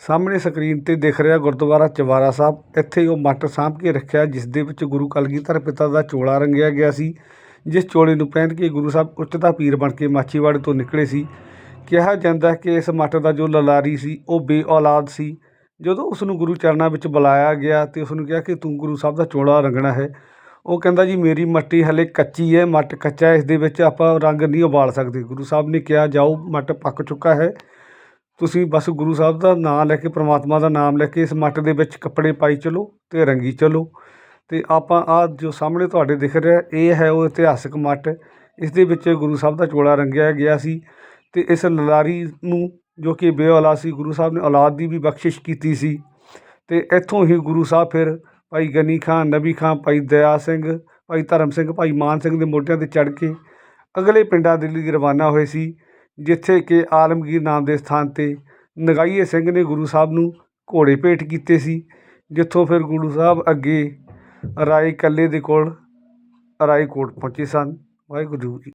ਸਾਹਮਣੇ ਸਕਰੀਨ ਤੇ ਦਿਖ ਰਿਹਾ ਗੁਰਦੁਆਰਾ ਚਵਾਰਾ ਸਾਹਿਬ। ਇੱਥੇ ਉਹ ਮੱਟ ਸਾਂਭ ਕੇ ਰੱਖਿਆ ਜਿਸ ਦੇ ਵਿੱਚ ਗੁਰੂ ਕਲਗੀਧਰ ਪਿਤਾ ਦਾ ਚੋਲਾ ਰੰਗਿਆ ਗਿਆ ਸੀ, ਜਿਸ ਚੋਲੇ ਨੂੰ ਪਹਿਨ ਕੇ ਗੁਰੂ ਸਾਹਿਬ ਉੱਚਤਾ ਪੀਰ ਬਣ ਕੇ ਮਾਚੀਵਾੜੇ ਤੋਂ ਨਿਕਲੇ ਸੀ। ਕਿਹਾ ਜਾਂਦਾ ਕਿ ਇਸ ਮੱਟ ਦਾ ਜੋ ਲਲਾਰੀ ਸੀ, ਉਹ ਬੇ ਔਲਾਦ ਸੀ। ਜਦੋਂ ਉਸ ਨੂੰ ਗੁਰੂ ਚਰਨਾਂ ਵਿੱਚ ਬੁਲਾਇਆ ਗਿਆ ਤੇ ਉਸ ਨੂੰ ਕਿਹਾ ਕਿ ਤੂੰ ਗੁਰੂ ਸਾਹਿਬ ਦਾ ਚੋਲਾ ਰੰਗਣਾ ਹੈ, ਉਹ ਕਹਿੰਦਾ, ਜੀ, ਮੇਰੀ ਮੱਟੀ ਹਲੇ ਕੱਚੀ ਹੈ ਮੱਟ ਕੱਚਾ ਇਸ ਦੇ ਵਿੱਚ ਆਪਾਂ ਰੰਗ ਨਹੀਂ ਉਬਾਲ ਸਕਦੇ। ਗੁਰੂ ਸਾਹਿਬ ਨੇ ਕਿਹਾ, ਜਾਓ ਮੱਟ ਪੱਕ ਚੁੱਕਾ ਹੈ। ਤੁਸੀਂ ਬਸ ਗੁਰੂ ਸਾਹਿਬ ਦਾ ਨਾਮ ਲੈ ਕੇ, ਪਰਮਾਤਮਾ ਦਾ ਨਾਮ ਲੈ ਕੇ ਇਸ ਮੱਟ ਦੇ ਵਿੱਚ ਕੱਪੜੇ ਪਾਈ ਚਲੋ ਅਤੇ ਰੰਗੀ ਚਲੋ। ਅਤੇ ਆਪਾਂ ਆਹ ਜੋ ਸਾਹਮਣੇ ਤੁਹਾਡੇ ਦਿਖ ਰਿਹਾ, ਇਹ ਹੈ ਉਹ ਇਤਿਹਾਸਕ ਮੱਟ ਇਸ ਦੇ ਵਿੱਚ ਗੁਰੂ ਸਾਹਿਬ ਦਾ ਚੋਲਾ ਰੰਗਿਆ ਗਿਆ ਸੀ ਅਤੇ ਇਸ ਲਲਾਰੀ ਨੂੰ ਜੋ ਕਿ ਬੇ ਔਲਾਦ ਸੀ, ਗੁਰੂ ਸਾਹਿਬ ਨੇ ਔਲਾਦ ਦੀ ਵੀ ਬਖਸ਼ਿਸ਼ ਕੀਤੀ ਸੀ। ਅਤੇ ਇੱਥੋਂ ਹੀ ਗੁਰੂ ਸਾਹਿਬ ਫਿਰ ਭਾਈ ਗਨੀ ਖਾਨ, ਨਬੀ ਖਾਨ, ਭਾਈ ਦਇਆ ਸਿੰਘ, ਭਾਈ ਧਰਮ ਸਿੰਘ, ਭਾਈ ਮਾਨ ਸਿੰਘ ਦੇ ਮੋਢਿਆਂ ਤੇ ਚੜ੍ਹ ਕੇ ਅਗਲੇ ਪਿੰਡਾਂ ਦੇ ਲਈ ਰਵਾਨਾ ਹੋਏ ਸੀ। ਜਿੱਥੇ ਕਿ ਆਲਮਗੀਰ ਨਾਮ ਦੇ ਸਥਾਨ ਤੇ ਨਗਾਈਏ ਸਿੰਘ ਨੇ ਗੁਰੂ ਸਾਹਿਬ ਨੂੰ ਘੋੜੇ ਭੇਟ ਕੀਤੇ ਸੀ, ਜਿੱਥੋਂ ਫਿਰ ਗੁਰੂ ਸਾਹਿਬ ਅੱਗੇ ਰਾਏ ਕੱਲੇ ਦੇ ਕੋਲ ਰਾਏਕੋਟ ਪਹੁੰਚੇ ਸਨ। ਵਾਹਿਗੁਰੂ ਜੀ